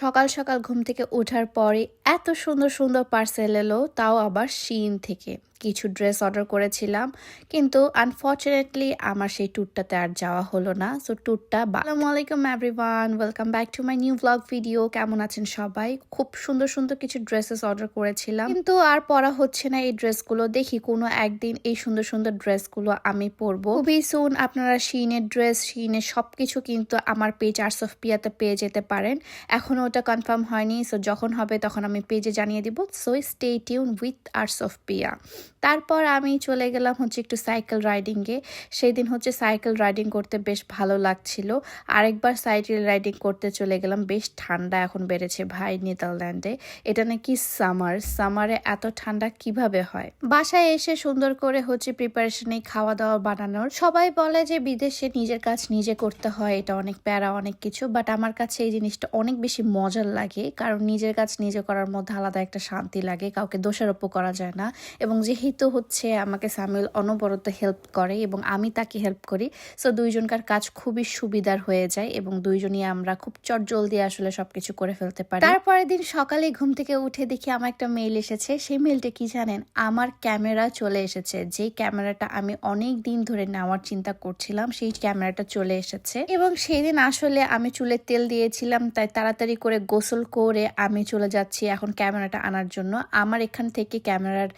সকাল সকাল ঘুম থেকে ওঠার পরে এত সুন্দর সুন্দর পার্সেল এলো, তাও আবার শিন থেকে। কিছু ড্রেস অর্ডার করেছিলাম, কিন্তু আনফর্চুনেটলি আমার সেই ট্যুরটাতে আর যাওয়া হলো না। সো ট্যুরটা আসসালামু আলাইকুম everyone welcome back to my new vlog video কেমন আছেন সবাই? খুব সুন্দর সুন্দর কিছু ড্রেসেস অর্ডার করেছিলাম। কিন্তু আর পরা হচ্ছে না এই ড্রেসগুলো দেখি কোনো একদিন এই সুন্দর সুন্দর ড্রেসগুলো আমি পরবো। খুবই সুন আপনারা শিনের ড্রেস শিনের সবকিছু কিন্তু আমার পেজ আর্টস অফ পিয়াতে পেয়ে যেতে পারেন। এখনও ওটা কনফার্ম হয়নি। সো যখন হবে তখন আমি পেজে জানিয়ে দিব। So stay tune with arts of Piya তারপর আমি চলে গেলাম হচ্ছে একটু সাইকেল রাইডিংয়ে। সেই দিন হচ্ছে সাইকেল রাইডিং করতে বেশ ভালো লাগছিল। আরেকবার সাইকেল রাইডিং করতে চলে গেলাম, বেশ ঠান্ডা এখন বেড়েছে ভাই নেদারল্যান্ডে। এটা নাকি সামার, সামারে এত ঠান্ডা কীভাবে হয়? বাসায় এসে সুন্দর করে হচ্ছে প্রিপারেশনে খাওয়া দাওয়া বানানোর। সবাই বলে যে বিদেশে নিজের কাজ নিজে করতে হয়, এটা অনেক প্যারা, অনেক কিছু। বাট আমার কাছে এই জিনিসটা অনেক বেশি মজার লাগে। কারণ নিজের কাজ নিজে করার মধ্যে আলাদা একটা শান্তি লাগে, কাউকে দোষারোপ করা যায় না। এবং যেহেতু হচ্ছে, আমাকে সামিউল অনবরত হেল্প করে এবং আমি তাকে হেল্প করি। সো দুইজনকার কাজ খুবই সুবিধার হয়ে যায় এবং দুইজনই আমরা খুব চটজলদি আসলে সবকিছু করে ফেলতে পারি। তারপরের দিন সকালে ঘুম থেকে উঠে দেখি আমার একটা মেইল এসেছে। সেই মেইলটা কি জানেন? আমার ক্যামেরা চলে এসেছে। যে ক্যামেরাটা আমি অনেক দিন ধরে নেওয়ার চিন্তা করছিলাম, সেই ক্যামেরাটা চলে এসেছে। এবং সেই দিন আসলে আমি চুলে তেল দিয়েছিলাম, তাই তাড়াতাড়ি করে গোসল করে আমি চলে যাচ্ছি এখন ক্যামেরাটা আনার জন্য। আমার এখান থেকে ক্যামেরার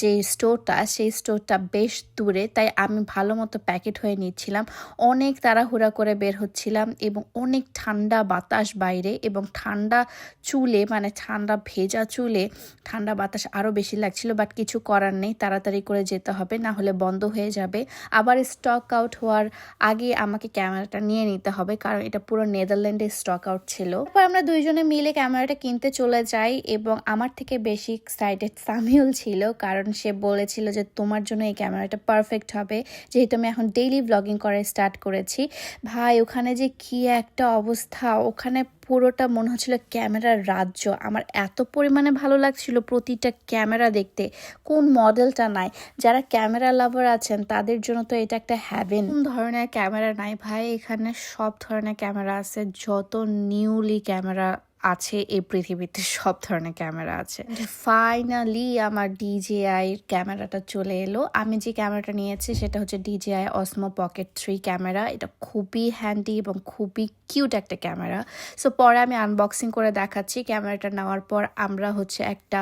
যে স্টোরটা, সেই স্টোরটা বেশ দূরে, তাই আমি ভালো মতো প্যাকেট হয়ে নিচ্ছিলাম। অনেক তাড়াহুড়া করে বের হচ্ছিলাম এবং অনেক ঠান্ডা বাতাস বাইরে এবং ঠান্ডা চুলে মানে ঠান্ডা ভেজা চুলে ঠান্ডা বাতাস আরও বেশি লাগছিল বাট কিছু করার নেই, তাড়াতাড়ি করে যেতে হবে, না হলে বন্ধ হয়ে যাবে। আবার স্টক আউট হওয়ার আগে আমাকে ক্যামেরাটা নিয়ে নিতে হবে, কারণ এটা পুরো নেদারল্যান্ডে স্টক আউট ছিল। তারপর আমরা দুইজনে মিলে ক্যামেরাটা কিনতে চলে যাই এবং আমার থেকে বেশি এক্সাইটেড সামিউল ছিল, কারণ সে বলেছিল যে তোমার জন্য এই ক্যামেরাটা পারফেক্ট হবে। যেহেতু আমি এখন ডেইলি ব্লগিং করে স্টার্ট করেছি। ভাই, ওখানে যে কি একটা অবস্থা, ওখানে পুরোটা মনে হচ্ছিল ক্যামেরার রাজ্য। আমার এত পরিমাণে ভালো লাগছিল প্রতিটা ক্যামেরা দেখতে। কোন মডেলটা নাই? যারা ক্যামেরা লাভার আছেন, তাদের জন্য তো এটা একটা হ্যাভেন কোন ধরনের ক্যামেরা নাই ভাই? এখানে সব ধরনের ক্যামেরা আছে, যত নিউলি ক্যামেরা আছে এই পৃথিবীতে সব ধরনের ক্যামেরা আছে। ফাইনালি আমার ডিজিআই ক্যামেরাটা চলে এলো। আমি যে ক্যামেরাটা নিয়েছি সেটা হচ্ছে DJI Osmo pocket three camera. এটা খুবই হ্যান্ডি এবং খুবই কিউট একটা ক্যামেরা। সো পরে আমি আনবক্সিং করে দেখাচ্ছি। ক্যামেরাটা নেওয়ার পর আমরা হচ্ছে একটা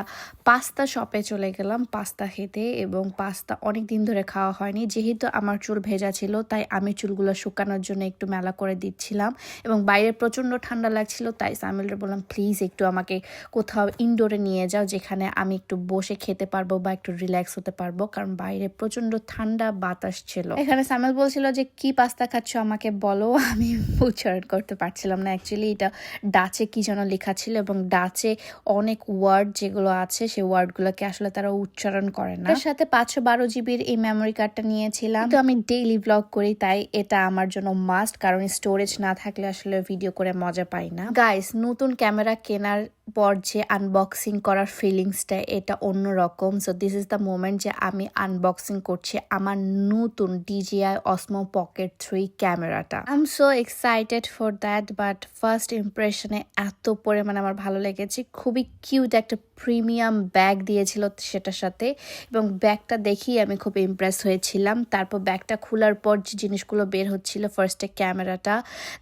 পাস্তা শপে চলে গেলাম পাস্তা খেতে এবং পাস্তা অনেক দিন ধরে খাওয়া হয়নি। যেহেতু আমার চুল ভেজা ছিল, তাই আমি চুলগুলো শুকানোর জন্য একটু মেলা করে দিচ্ছিলাম এবং বাইরে প্রচণ্ড ঠান্ডা লাগছিল, তাই সামিলরা বললাম প্লিজ একটু আমাকে কোথাও ইনডোরে নিয়ে যাও যেখানে আমি একটু বসে খেতে পারব বা একটু রিল্যাক্স হতে পারব। কারণ বাইরে প্রচণ্ড ঠান্ডা বাতাস ছিল। এখানে সামিল বলছিল যে কি পাস্তা খাচ্ছ আমাকে বলো আমি উচ্চারণ করতে পারছিলাম না। অ্যাকচুয়ালি এটা ডাচে কি যেন লেখা ছিল এবং ডাচে অনেক ওয়ার্ড যেগুলো আছে সেই ওয়ার্ডগুলোকে আসলে তারা উচ্চারণ করে না। এর সাথে পাঁচশো বারো জিবির এই মেমোরি কার্ডটা নিয়েছিলাম। তো আমি ডেইলি ব্লগ করি তাই এটা আমার জন্য মাস্ট কারণ স্টোরেজ না থাকলে আসলে ভিডিও করে মজা পাই না। গাইস নতুন ক্যামেরা কেনার পর যে আনবক্সিং করার ফিলিংসটা এটা অন্য রকম so this is the moment যে আমি আনবক্সিং করছি আমার নতুন ডিজিআই অসমো পকেট থ্রি ক্যামেরাটা I am so excited for that but first ইমপ্রেশনে এত পরিমাণে আমার ভালো লেগেছে। খুবই কিউট একটা প্রিমিয়াম ব্যাগ দিয়েছিল সেটার সাথে এবং ব্যাগটা দেখেই আমি খুব ইমপ্রেস হয়েছিলাম। তারপর ব্যাগটা খোলার পর যে জিনিসগুলো বের হচ্ছিল ফার্স্টে ক্যামেরাটা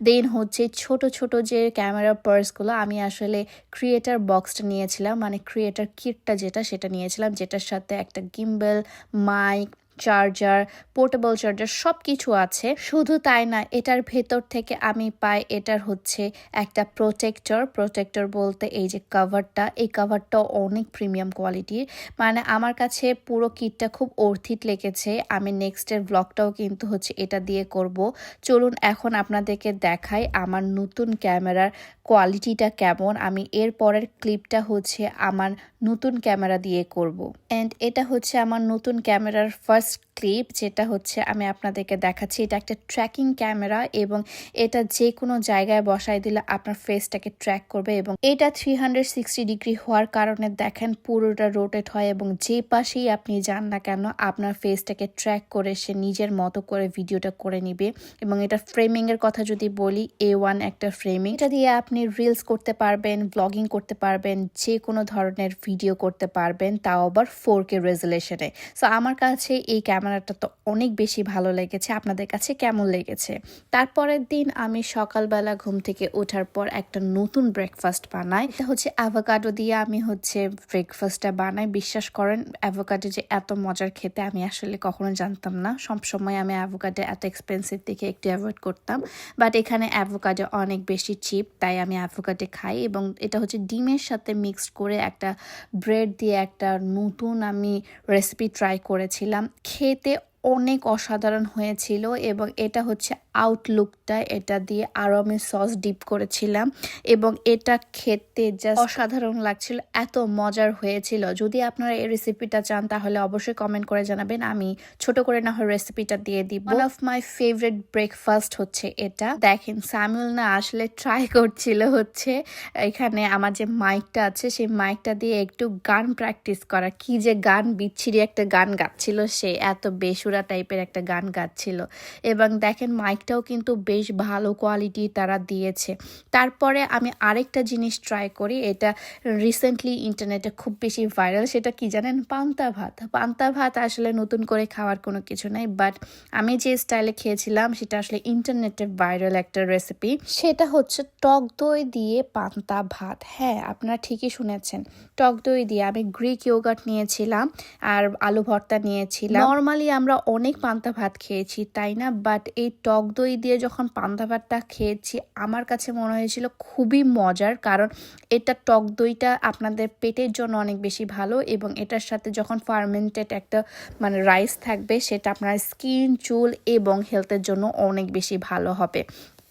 দেন হচ্ছে ছোট ছোট যে ক্যামেরা পার্সগুলো আমি আসলে ক্রিয়েটার বক্সটা নিয়েছিলাম মানে ক্রিয়েটার কিটটা যেটা সেটা নিয়েছিলাম যেটার সাথে একটা gimbal mic charger portable charger সব কিছু আছে। শুধু তাই না, এটার ভেতর থেকে আমি পাই, এটার হচ্ছে একটা প্রোটেক্টর প্রোটেক্টর বলতে এই যে কাভারটা এই কাভারটাও অনেক প্রিমিয়াম কোয়ালিটির মানে আমার কাছে পুরো কিটটা খুব অর্থিত লেগেছে। আমি নেক্সটের ব্লগটাও কিন্তু হচ্ছে এটা দিয়ে করব। চলুন এখন আপনাদেরকে দেখাই আমার নতুন ক্যামেরার কোয়ালিটিটা কেমন। আমি এর পরের ক্লিপটা হচ্ছে আমার নতুন ক্যামেরা দিয়ে করব। অ্যান্ড এটা হচ্ছে আমার নতুন ক্যামেরার ফার্স্ট ক্লিপ যেটা হচ্ছে আমি আপনাদেরকে দেখাচ্ছি, এটা একটা ট্র্যাকিং ক্যামেরা এবং এটা যে কোনো জায়গায় বসাই দিলে আপনার ফেসটাকে ট্র্যাক করবে এবং এটা থ্রি ডিগ্রি হওয়ার কারণে দেখেন পুরোটা রোটেট হয় এবং যে পাশেই আপনি যান না কেন আপনার ফেসটাকে ট্র্যাক করে সে নিজের মতো করে ভিডিওটা করে নিবে এবং এটা ফ্রেমিং এর কথা যদি বলি এ ওয়ান একটা ফ্রেমিং এটা দিয়ে আপনি রিলস করতে পারবেন ব্লগিং করতে পারবেন যে কোনো ধরনের ভিডিও করতে পারবেন, তাও আবার ফোর কে রেজুলেশনে সো আমার কাছে এই ক্যামেরাটা তো অনেক বেশি ভালো লেগেছে। আপনাদের কাছে কেমন লেগেছে? তারপরের দিন আমি সকালবেলা ঘুম থেকে ওঠার পর একটা নতুন ব্রেকফাস্ট বানাই। এটা হচ্ছে অ্যাভোকাডো দিয়ে আমি হচ্ছে ব্রেকফাস্টটা বানাই। বিশ্বাস করেন অ্যাভোকাডো যে এত মজার খেতে আমি আসলে কখনো জানতাম না। সবসময় আমি অ্যাভোকাডো এত এক্সপেন্সিভ দেখে একটু অ্যাভয়েড করতাম। বাট এখানে অ্যাভোকাডো অনেক বেশি চিপ তাই আমি অ্যাভোকাডো খাই এবং এটা হচ্ছে ডিমের সাথে মিক্সড করে একটা ব্রেড দিয়ে একটা নতুন আমি রেসিপি ট্রাই করেছিলাম। খেতে অনেক অসাধারণ হয়েছিল এবং এটা হচ্ছে আউটলুকটা এটা দিয়ে আরও আমি সস ডিপ করেছিলাম এবং এটা খেতে জাস্ট অসাধারণ লাগছিল, এত মজার হয়েছিল। যদি আপনারা এই রেসিপিটা চান, তাহলে অবশ্যই কমেন্ট করে জানাবেন। আমি ছোট করে না হয় রেসিপিটা দিয়ে দিব। One of my favourite breakfast হচ্ছে এটা। দেখেন স্যামুয়েল না আসলে ট্রাই করছিল হচ্ছে, এখানে আমার যে মাইকটা আছে, সেই মাইকটা দিয়ে একটু গান প্র্যাকটিস করা। কি যে গান, বিচ্ছিরি একটা গান গাচ্ছিল সে, এত বেসুরা টাইপের একটা গান গাচ্ছিল। এবং দেখেন মাইকটাও কিন্তু বেশ ভালো কোয়ালিটি তারা দিয়েছে। তারপরে আমি আরেকটা জিনিস ট্রাই করি এটা রিসেন্টলি ইন্টারনেটে খুব বেশি ভাইরাল সেটা কি জানেন? পান্তা ভাত। পান্তা ভাত আসলে নতুন করে খাওয়ার কোনো কিছু নাই বাট আমি যে স্টাইলে খেয়েছিলাম সেটা আসলে ইন্টারনেটে ভাইরাল একটা রেসিপি সেটা হচ্ছে টক দই দিয়ে পান্তা ভাত। হ্যাঁ আপনারা ঠিকই শুনেছেন। টক দই দিয়ে আমি গ্রিক ইয়োগার্ট নিয়েছিলাম আর আলু ভর্তা নিয়েছিলাম। নর্মালি আমরা অনেক পান্তা ভাত খেয়েছি তাই না? বাট এই টক দই দিয়ে যখন পান্তা ভাতটা খেয়েছি, আমার কাছে মনে হয়েছিল খুবই মজার। কারণ এটা টক দইটা আপনাদের পেটের জন্য অনেক বেশি ভালো এবং এটার সাথে যখন ফার্মেন্টেড একটা মানে রাইস থাকবে, সেটা আপনার স্কিন চুল এবং হেলথের জন্য অনেক বেশি ভালো হবে।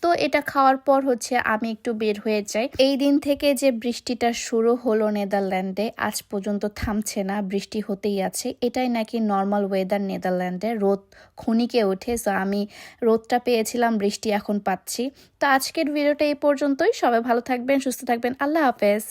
তো এটা খাওয়ার পর হচ্ছে আমি একটু বের হয়ে যাই। এই দিন থেকে যে বৃষ্টিটা শুরু হলো নেদারল্যান্ডে, আজ পর্যন্ত থামছে না, বৃষ্টি হতেই আছে। এটাই নাকি নর্মাল ওয়েদার নেদারল্যান্ডে। রোদ খনিকে ওঠে সো আমি রোদটা পেয়েছিলাম, বৃষ্টি এখন পাচ্ছি। তো আজকের ভিডিওটা এই পর্যন্তই। সবাই ভালো থাকবেন, সুস্থ থাকবেন। আল্লাহ হাফেজ।